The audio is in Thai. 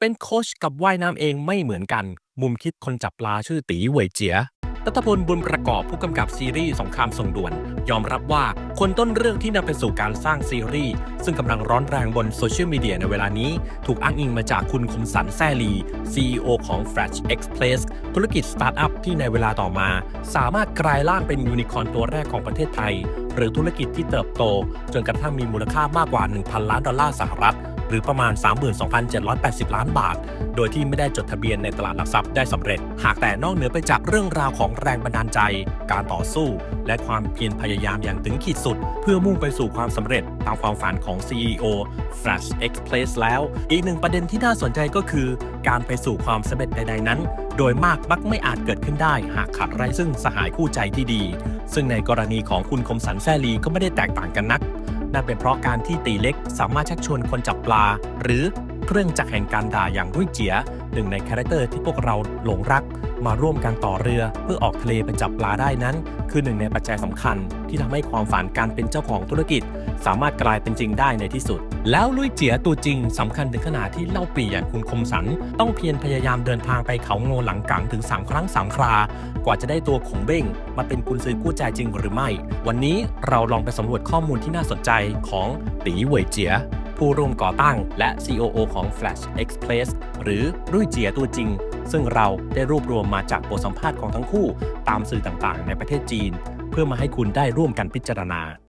เป็นโค้ชกับว่ายน้ำเองไม่เหมือนกัน มุมคิดคนจับปลาชื่อตีเหวยเจียรัตพลบุญประกอบผู้กำกับซีรีส์สงครามส่งด่วน ยอมรับว่าคนต้นเรื่องที่นำไปสู่การสร้างซีรีส์ ซึ่งกำลังร้อนแรงบนโซเชียลมีเดียในเวลานี้ ถูกอ้างอิงมาจากคุณคมสันแซ่ลี CEO ของ Flash Express ธุรกิจสตาร์ทอัพที่ในเวลาต่อมา สามารถกลายร่างเป็นยูนิคอร์นตัวแรกของประเทศไทย หรือธุรกิจที่เติบโต จนกระทั่งมีมูลค่ามากกว่า 1,000 ล้านดอลลาร์สหรัฐ หรือประมาณ 32,780 ล้านบาท โดยที่ไม่ได้จดทะเบียนในตลาดหลักทรัพย์ได้สำเร็จ หากแต่นอกเหนือไปจากเรื่องราวของแรงบันดาลใจ การต่อสู้ และความเพียรพยายามอย่างถึงขีดสุด เพื่อมุ่งไปสู่ความสำเร็จตามความฝันของ CEO Flash Express แล้ว อีกหนึ่งประเด็นที่น่าสนใจก็คือ การไปสู่ความสำเร็จใดๆนั้น โดยมากมักไม่อาจเกิดขึ้นได้ หากขาดไรซึ่งสหายคู่ใจที่ดี ซึ่งในกรณีของคุณคมสันแซลีก็ไม่ได้แตกต่างกันนัก นั่นเป็นเพราะการที่ตีเล็กสามารถชักชวนคนจับปลา หรือ เครื่องจักรแห่งการด่าอย่างรุ่ยเจียหนึ่งในคาแรคเตอร์ที่พวกเราหลงรัก มาร่วมกันต่อเรือเพื่อออกทะเลไปจับปลาได้นั้น คือหนึ่งในปัจจัยสำคัญ ที่ทำให้ความฝันการเป็นเจ้าของธุรกิจ สามารถกลายเป็นจริงได้ในที่สุด แล้วลุยเจียตัวจริงสำคัญถึงขนาดที่เล่าปีอย่างคุณคมสัน ต้องเพียรพยายามเดินทางไปเขาโงหลังกังถึง3ครั้งสามครากว่าจะได้ตัวของเบ้งมาเป็นกุญซือกู้ใจจริงหรือไม่ วันนี้เราลองไปสำรวจข้อมูลที่น่าสนใจของตีเหวยเจีย ผู้ร่วมก่อตั้งและ COO ของ Flash Express หรือรุ่ยเจียตัวจริง ซึ่งเราได้รวบรวมมาจากบทสัมภาษณ์ของทั้งคู่ ตามสื่อต่างๆ ในประเทศจีน เพื่อมาให้คุณได้ร่วมกันพิจารณา